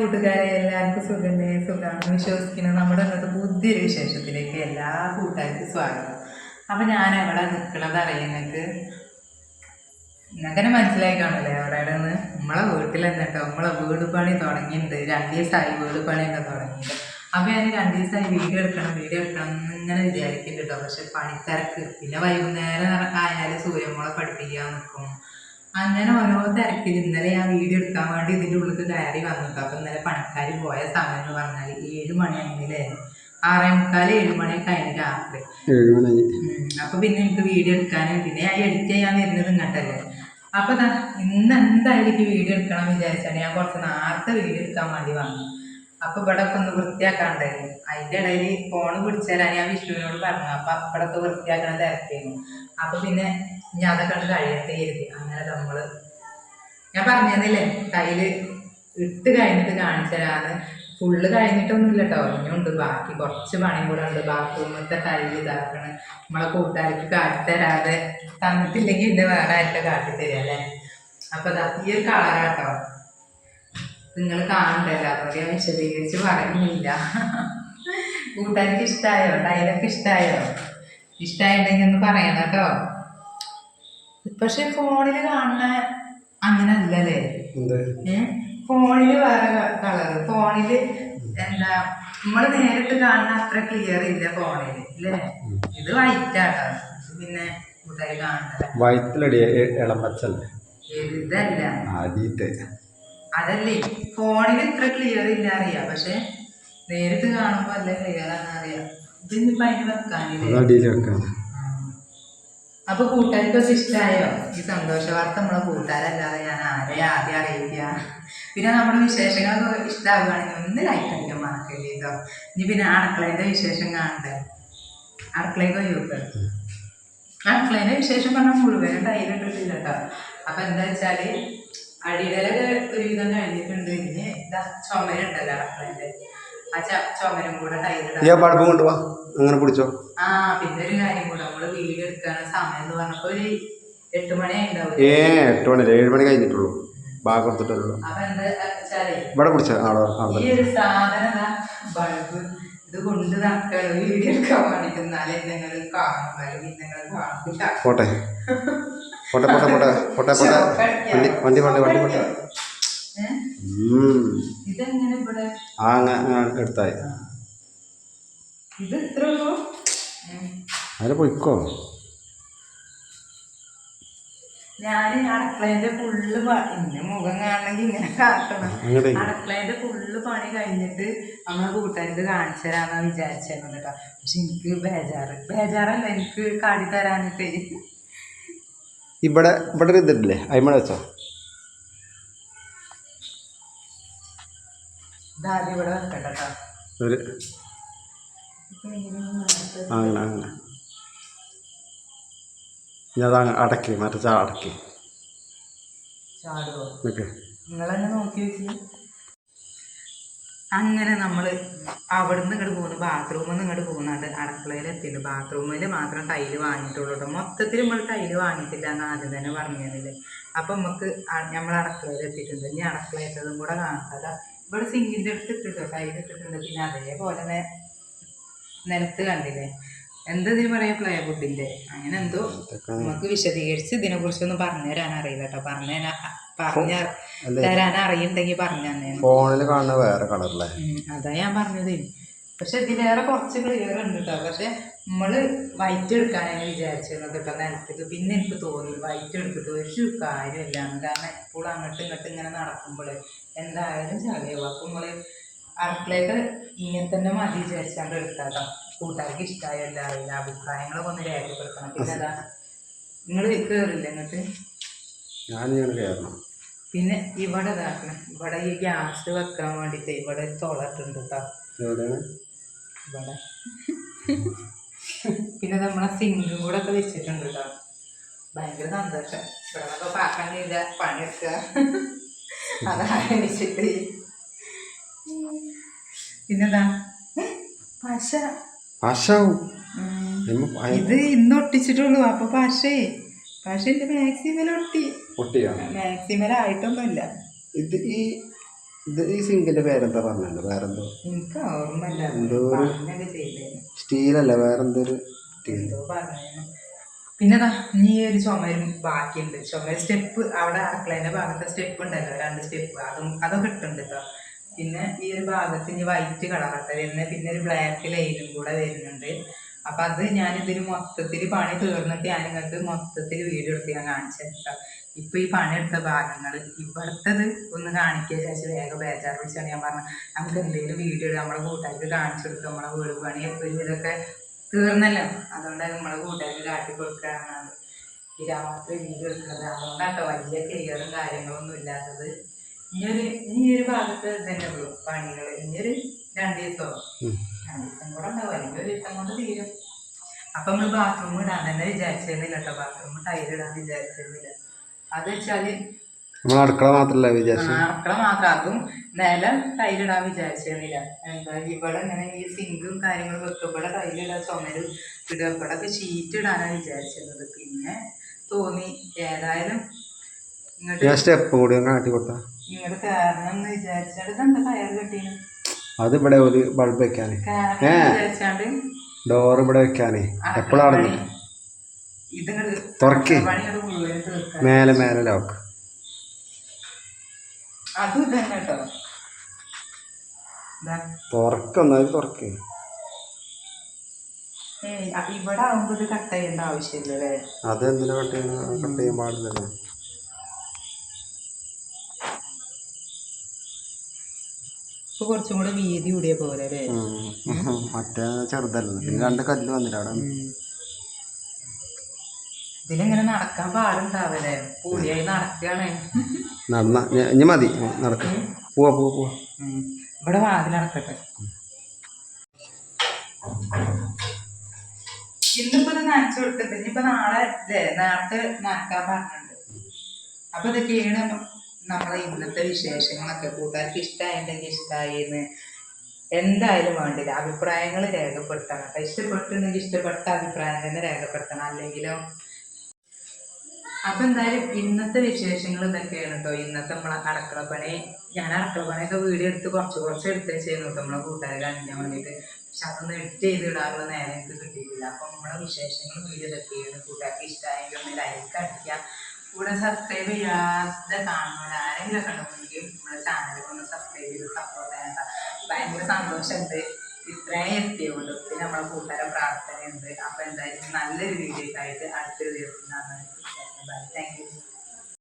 കൂട്ടുകാരെ എല്ലാവർക്കും സുഖമേ സുഖമാണ് വിശ്വസിക്കുന്നത് നമ്മുടെ ഇന്നത്തെ പുതിയൊരു വിശേഷത്തിലേക്ക് എല്ലാ കൂട്ടുകാർക്കും സ്വാഗതം. അപ്പൊ ഞാൻ എവിടെ നിൽക്കണത് അറിയുന്നത് അങ്ങനെ മനസ്സിലായി കാണില്ലേ അവിടെ നിന്ന് നമ്മളെ വീട്ടിൽ എന്നിട്ടോ നമ്മളെ വീട് പണി തുടങ്ങിയിട്ടുണ്ട്. രണ്ട് ദിവസമായി വീട് പണിയൊക്കെ തുടങ്ങിയിട്ടുണ്ട് അപ്പൊ ഞാൻ രണ്ട് ദിവസമായി വീഡിയോ എടുക്കണം വീഡിയോ എടുക്കണം എന്ന് ഇങ്ങനെ വിചാരിക്കുന്നുണ്ട് കേട്ടോ. പക്ഷെ പണിത്തിരക്ക്. പിന്നെ വൈകുന്നേരം ആയാലും സൂര്യമോളെ പഠിപ്പിക്കാൻ നിൽക്കും അങ്ങനെ ഓരോ തിരക്കിൽ ഇന്നലെ ഞാൻ വീഡിയോ എടുക്കാൻ വേണ്ടി ഇതിന്റെ ഉള്ളിൽ കയറി വന്നിട്ട് അപ്പം ഇന്നലെ പണിക്കാർ പോയ സമയം എന്ന് പറഞ്ഞാൽ ഏഴ് മണിയാണെങ്കിലായിരുന്നു ആറേ മുക്കാൽ ഏഴ് മണിയൊക്കെ കഴിഞ്ഞ രാത്രി. മണി. അപ്പൊ പിന്നെ എനിക്ക് വീഡിയോ എടുക്കാൻ പിന്നെ ഞാൻ എഡിറ്റ് ചെയ്യാൻ വരുന്നത് ഇങ്ങോട്ടല്ലേ. അപ്പൊ ഇന്ന് എന്തായാലും എനിക്ക് വീഡിയോ എടുക്കണം വിചാരിച്ചാണ് ഞാൻ കുറച്ച് നേരത്തെ വീഡിയോ എടുക്കാൻ വേണ്ടി വന്നു. അപ്പൊ ഇവിടെ ഒക്കെ ഒന്ന് വൃത്തിയാക്കാണ്ടായിരുന്നു അതിന്റെ ഇടയിൽ ഫോണ് പിടിച്ചാലാണ് ഞാൻ വിഷ്ണുവിനോട് പറഞ്ഞു. അപ്പൊ അപ്പടൊക്കെ വൃത്തിയാക്കണ തിരക്കായിരുന്നു അപ്പൊ പിന്നെ ഞാൻ അതൊക്കെ കഴിയട്ടെ കരുതി. അങ്ങനെ നമ്മൾ ഞാൻ പറഞ്ഞതന്നില്ലേ? കയ്യിൽ ഇട്ട് കഴിഞ്ഞിട്ട് കാണിച്ചു തരാന്ന്. ഫുള്ള് കഴിഞ്ഞിട്ടൊന്നുമില്ല കേട്ടോ ഇനിയുണ്ട്. ബാക്കി കുറച്ച് പണിയും കൂടെ ഉണ്ട്. ബാത്റൂമിലത്തെ ടൈൽ ഇതാക്കണ്. നമ്മളെ കൂട്ടുകാർക്ക് കാട്ടി തരാതെ തന്നിട്ടില്ലെങ്കിൽ ഇന്ന് വേറെ ആയിട്ട് കാട്ടി തരിക അല്ലേ? അപ്പൊ ദാ ഈ ഒരു കളറാട്ടോ. നിങ്ങൾ കാണണ്ടല്ലോ. അതുകൊണ്ട് ഞാൻ വിശദീകരിച്ച് പറയുന്നില്ല. കൂട്ടുകാർക്ക് ഇഷ്ടമായോ ടൈലൊക്കെ ഇഷ്ടമായോ ഇഷ്ടമായിട്ടുണ്ടെങ്കിൽ ഒന്ന് പറയണം കേട്ടോ. പക്ഷെ ഫോണിൽ കാണുന്ന അങ്ങനെ അല്ലല്ലേ ഫോണിൽ വേറെ കളർ ഫോണിൽ എന്താ നമ്മൾ നേരിട്ട് കാണുന്ന അത്ര ക്ലിയർ ഇല്ല ഫോണിൽ അല്ലേ ഇത് വൈറ്റ് ആട്ടോ. പിന്നെ വയറ്റിലടി ഇളമ്പച്ചല്ലേ ഇതല്ല ആദ്യത്തെ. അതല്ലേ ഫോണിൽ ഇത്ര ക്ലിയർ ഇല്ല അറിയാ. പക്ഷെ നേരിട്ട് കാണുമ്പോ അല്ല ക്ലിയർ ആണെന്ന് അറിയാം. ഇതിന് അതിന് വെക്കാനില്ലേ? അപ്പൊ കൂട്ടുകാർക്കൊക്കെ ഇഷ്ടമായോ ഈ സന്തോഷ വാർത്ത നമ്മളെ കൂട്ടുകാരല്ലാതെ ഞാൻ ആരെ ആദ്യം അറിയിക്കുക പിന്നെ നമ്മുടെ വിശേഷങ്ങളൊക്കെ ഇഷ്ടമാവുകയാണെങ്കിൽ ഒന്ന് ലൈക്ക് അടിക്കാൻ മറക്കല്ലേ കേട്ടോ ഇനി പിന്നെ അടുക്കളയുടെ വിശേഷം കാണണ്ടേ? അടുക്കളയൊക്കെ യൂത്ത് അടുക്കളേന്റെ വിശേഷം പറഞ്ഞാൽ മുഴുവനും ടൈലിട്ടിട്ടില്ല കേട്ടോ അപ്പൊ എന്താ വെച്ചാൽ അടിയിലൊക്കെ ഒരുവിധം കഴിഞ്ഞിട്ടുണ്ട് ഇനി ഇതാ ചുമരുണ്ടല്ലോ അടുക്കളേന്റെ ആ ചുമരും കൂടെ ടൈലിടാം അങ്ങനെ പിടിച്ചോ? ആ പിന്നെ ഒരു കാര്യം കൂടെ. നമ്മൾ വീഡിയോ സമയം എന്ന് പറഞ്ഞപ്പോ ഒരു എട്ട് മണി ഏ എട്ട് മണി ഏഴ് മണി കഴിഞ്ഞിട്ടുള്ളൂ. ബാഗ് കൊടുത്തിട്ടുള്ളൂ ഇവിടെ പിടിച്ച ആടോ ഈ ഒരു സാധനം ബൾബ് ഇത് കൊണ്ട് നടക്കാണ്. വീഡിയോ എടുക്കാൻ വേണ്ടിട്ട് എന്നാലേ നിങ്ങൾ കാണും അല്ലെങ്കിൽ നിങ്ങൾ കാണില്ല പോട്ടെ പോട്ടെ പോട്ടെ. പോട്ടെ പോട്ടെ. പോട്ടെ വണ്ടി വണ്ടി വണ്ടി വണ്ടി പോട്ടെ. ഇതെങ്ങനെ ഇവിടെ? ആ അങ്ങനെ അങ്ങനെ എടുത്തായി. ഇത് ഇത്ര ഉള്ളൂ? ഉം. അതിന് പൊയ്ക്കോ? ഞാൻ അടുക്കളേന്റെ ഫുള്ള് ഇന്ന മുഖം കാണണമെങ്കിൽ ഇങ്ങനെ കാട്ടണം. അടുക്കളേന്റെ ഫുള്ള് പണി കഴിഞ്ഞിട്ട് നമ്മളെ കൂട്ടുകാർക്ക് കാണിച്ചു തരാന്നാ വിചാരിച്ചിരുന്നത് കേട്ടോ. പക്ഷെ എനിക്ക് ബേജാറ്. ബേജാറല്ല എനിക്ക് കാടി തരാനിട്ട് ഇവിടെ ഇവിടെ ഒരു ഇതില്ലേ അയിമഴ വെച്ചോ? ഇതാദ്യം ഇവിടെ വെക്കട്ടെ കേട്ടോ ഒരു ഇപ്പൊ ഇങ്ങനെ നേരത്തെ ആ, അങ്ങനെ അങ്ങനെ ഞാൻ അത് അടക്കി മറ്റേ ചാ അടക്കി. അങ്ങനെ നമ്മൾ അവിടുന്ന് ഇങ്ങോട്ട് പോകുന്നു ബാത്റൂമിൽ നിന്ന് ഇങ്ങോട്ട് പോകുന്നുണ്ട് അടുക്കളയിൽ എത്തിയിട്ട് ബാത്റൂമിൽ മാത്രം ടൈൽ വാങ്ങിയിട്ടുള്ളൂ കേട്ടോ മൊത്തത്തിൽ നമ്മൾ ടൈൽ വാങ്ങിയിട്ടില്ല എന്ന് ആദ്യം തന്നെ പറഞ്ഞതില്ലേ അപ്പം നമുക്ക് നമ്മൾ അടുക്കളയിൽ എത്തിയിട്ടുണ്ട്. ഇനി അടുക്കളയിട്ടതും കൂടെ കാണാം. ഇവിടെ സിങ്കിന്റെ അടുത്ത് ഇട്ടിട്ടോ ടൈൽ ഇട്ടിട്ടുണ്ട്. പിന്നെ അതേപോലെ നിലത്ത് കണ്ടില്ലേ? എന്താ ഇതിന് പറയാ പ്ലൈവുഡിന്റെ അങ്ങനെ എന്തോ. നമുക്ക് വിശദീകരിച്ച് ഇതിനെ കുറിച്ചൊന്നും പറഞ്ഞു തരാൻ അറിയില്ല കേട്ടോ. പറഞ്ഞു പറഞ്ഞ തരാൻ അറിയുണ്ടെങ്കിൽ പറഞ്ഞു തന്നെ. ഫോണിൽ കാണുന്ന വേറെ കളറല്ലേ? അതാ ഞാൻ പറഞ്ഞത്. പക്ഷെ ഇതിലേറെ കുറച്ച് ക്ലിയർ ഉണ്ട് കേട്ടോ. പക്ഷെ നമ്മൾ വൈറ്റ് എടുക്കാനാണ് വിചാരിച്ചിരുന്നത് കേട്ടോ നിലത്തേക്ക് പിന്നെ എനിക്ക് തോന്നി വൈറ്റ് എടുത്തിട്ട് ഒരു കാര്യമില്ല കാരണം എപ്പോഴും അങ്ങോട്ടും ഇങ്ങോട്ടും ഇങ്ങനെ നടക്കുമ്പോൾ എന്തായാലും ചളിയാവും. അപ്പം നമ്മൾ അടുക്കളയൊക്കെ ഇങ്ങനെ തന്നെ മതി വിചാരിച്ചാണ്ട് എടുത്താട്ടോ. കൂട്ടുകാർക്ക് ഇഷ്ടമായല്ല അതിന്റെ അഭിപ്രായങ്ങളൊക്കെ ഒന്ന് രേഖപ്പെടുത്തണം. പിന്നെ അതാ. നിങ്ങൾ കയറില്ല എന്നിട്ട് ഞാൻ കയറണം പിന്നെ ഇവിടെ ഇതാക്കണം ഇവിടെ ഈ ഗ്യാസ് വെക്കാൻ വേണ്ടിയിട്ട് ഇവിടെ തുളട്ടുണ്ട് കേട്ടോ ഇവിടെ. പിന്നെ നമ്മളെ സിങ്കും കൂടെ ഒക്കെ വെച്ചിട്ടുണ്ട് കേട്ടോ ഭയങ്കര സന്തോഷം. ഇവിടെ നിന്നൊക്കെ പാക്കാൻ ചെയ്ത പണിയെടുക്കുക. അതാരണിച്ചിട്ട് പിന്നെന്താ? പശ പശാവും ഉം. ഇത് ഇന്ന് ഒട്ടിച്ചിട്ടുള്ളൂ. അപ്പൊ പശേ പക്ഷെ എന്റെ മാക്സിമൽ ഒട്ടി. ആയിട്ടൊന്നുമില്ല. ഇത് ഈ ഇത് ഈ സിങ്കിന്റെ പേരെന്താ പറഞ്ഞല്ലോ വേറെന്തോ? എനിക്ക് ഓർമ്മയില്ല. സ്റ്റീലല്ല? വേറെന്തോ പിന്നെന്താ? നീ ഒരു ചുമരും ബാക്കിയുണ്ട്. ചുമര് സ്റ്റെപ്പ് അവിടെ അടുക്കളേന്റെ ഭാഗത്തെ സ്റ്റെപ്പ് ഉണ്ടല്ലോ. രണ്ട് സ്റ്റെപ്പ്. അതും അതൊക്കെ ഇട്ടുണ്ട് കേട്ടോ പിന്നെ ഈ ഒരു ഭാഗത്ത് ഇനി വൈറ്റ് കളറൊക്കെ വരുന്നത് പിന്നെ ഒരു ബ്ലാക്ക് ലൈനും കൂടെ വരുന്നുണ്ട്. അപ്പൊ അത് ഞാൻ ഇതിന് മൊത്തത്തിൽ പണി തീർന്നിട്ട് ഞാൻ നിങ്ങൾക്ക് മൊത്തത്തിൽ വീഡിയോ എടുത്ത് ഞാൻ കാണിച്ചു തരാം ഇപ്പൊ ഈ പണിയെടുത്ത ഭാഗങ്ങൾ ഇവിടുത്തത് ഒന്ന് കാണിക്കുക ശേഷം വേഗം ബേജാർ വിളിച്ചാണ് ഞാൻ പറഞ്ഞത്. നമുക്ക് എന്തെങ്കിലും വീഡിയോ നമ്മളെ കൂട്ടുകാർക്ക് കാണിച്ചു കൊടുക്കുക നമ്മളെ വീട് പണി എപ്പോഴും ഇതൊക്കെ തീർന്നല്ലോ. അതുകൊണ്ടാണ് നമ്മളെ കൂട്ടുകാർക്ക് കാട്ടി കൊടുക്കാനാണ് ഈ രാത്രി വീഡിയോ എടുക്കുന്നത് അതുകൊണ്ടാട്ടോ വലിയ ക്ലിയറും കാര്യങ്ങളൊന്നും ഇല്ലാത്തത്. ഇനിയൊരു ഇനി ഈ ഒരു ഭാഗത്ത് തന്നെ ഉള്ളൂ പണികൾ ഇനിയൊരു രണ്ട് ദിവസമോ രണ്ടു രണ്ട് ദിവസം കൂടെ ഉണ്ടാവും. അല്ലെങ്കിൽ ഒരു ദിവസം കൊണ്ട് തീരും. അപ്പൊ നമ്മൾ ബാത്റൂം ഇടാൻ തന്നെ വിചാരിച്ചിരുന്നില്ല കേട്ടോ ബാത്റൂം ടൈൽ ഇടാൻ വിചാരിച്ചിരുന്നില്ല. അത് വെച്ചാൽ നമ്മൾ അടുക്കള മാത്രല്ല വിചാരിച്ചു? അടുക്കള മാത്രം. അതും നിലം ടൈലിടാൻ വിചാരിച്ചിരുന്നില്ല. എന്താ ഇവിടെ ഇങ്ങനെ ഈ സിങ്കും കാര്യങ്ങളും വെക്കും ഇവിടെ ടൈലിടാൻ ചുമര് ഇടുക. ഇവിടെ ഒക്കെ ഷീറ്റ് ഇടാനാണ് വിചാരിച്ചിരുന്നത്. പിന്നെ തോന്നി. ഏതായാലും ഞാൻ സ്റ്റെപ്പ് കൂടി ഒന്ന് കാട്ടി കൊടുത്താ. അത് ഇവിടെ ഒരു ബൾബ് വെക്കാനേ. ഏ. ഡോർ ഇവിടെ വെക്കാനേ. എപ്പോഴാണ് തുറക്കേ. മേലെ മേലെ ലോക്ക് അതും തുറക്കേ. അതെന്തിനാ ഇവിടെ ആവുമ്പോ ഇത് കട്ട് ചെയ്യേണ്ട ആവശ്യമില്ലല്ലേ? അത് എന്തിനാ കട്ട് ചെയ്യുന്ന കട്ട് ചെയ്യാൻ പാടില്ലല്ലോ. ഇപ്പൊ കുറച്ചും കൂടെ വീതി കൂടിയ പോലെ അല്ലേ? മറ്റേ ചെറുതല്ല? രണ്ട് കല്ല് വന്നില്ല അവിടെ? ഇതിലിങ്ങനെ നടക്കാൻ പാടുണ്ടാവല്ലേ? പൂടിയായി നടക്കുകയാണ്. നടന്ന. ഇനി മതി. നടക്കും. പോവാ പോവാ പോവാ. ഇവിടെ വാതിലടക്കട്ടെ ഇന്നിപ്പോ ഇത് നനച്ചു കൊടുത്തിട്ട് ഇനിയിപ്പോ നാളെ നേരത്തെ നനക്കാൻ പറഞ്ഞിട്ടുണ്ട്. അപ്പൊ ഇതൊക്കെയാണ് നമ്മളെ ഇന്നത്തെ വിശേഷങ്ങളൊക്കെ കൂട്ടുകാർക്ക് ഇഷ്ടമായിട്ടുണ്ടെങ്കിൽ ഇഷ്ടമായിന്ന് എന്തായാലും വേണ്ടില്ല. അഭിപ്രായങ്ങൾ രേഖപ്പെടുത്തണം. കേട്ടോ. ഇഷ്ടപ്പെട്ടുണ്ടെങ്കിൽ ഇഷ്ടപ്പെട്ട അഭിപ്രായം തന്നെ രേഖപ്പെടുത്തണം. അല്ലെങ്കിലോ? അപ്പൊ എന്തായാലും ഇന്നത്തെ വിശേഷങ്ങൾ ഇതൊക്കെയാണ് കേട്ടോ. ഇന്നത്തെ നമ്മളെ അടക്കള പണി. ഞാൻ അടക്കള പണിയൊക്കെ വീഡിയോ എടുത്ത് കുറച്ച് കുറച്ച് എടുത്ത് ചെയ്യുന്നു കേട്ടോ നമ്മളെ കൂട്ടുകാരെ കാണിക്കാൻ വേണ്ടിയിട്ട്. പക്ഷെ അതൊന്നും എഡിറ്റ് ചെയ്ത് ഇടാനുള്ള നേരം എനിക്ക് കിട്ടിയിട്ടില്ല. അപ്പൊ നമ്മളെ വിശേഷങ്ങൾ വീഡിയോ ഇതൊക്കെയാണ് കൂട്ടുകാർക്ക് ഇഷ്ടമായെങ്കിൽ ഒന്ന് ലൈക്ക് അടിക്കുക. കൂടെ സബ്സ്ക്രൈബ് ചെയ്യാതെ കാണുന്നവർ ആരെങ്കിലും കണ്ടുണ്ടെങ്കിൽ നമ്മുടെ ചാനൽ ഒന്ന് സബ്സ്ക്രൈബ് ചെയ്ത് സപ്പോർട്ട് ചെയ്യണ്ട ഭയങ്കര സന്തോഷമുണ്ട്. ഇത്രയും എത്തിയുള്ളൂ പിന്നെ നമ്മളെ കൂട്ടുകാരെ പ്രാർത്ഥനയുണ്ട്. അപ്പൊ എന്തായാലും നല്ലൊരു വീഡിയോ ആയിട്ട് അടുത്തൊരു ദിവസം താങ്ക് യു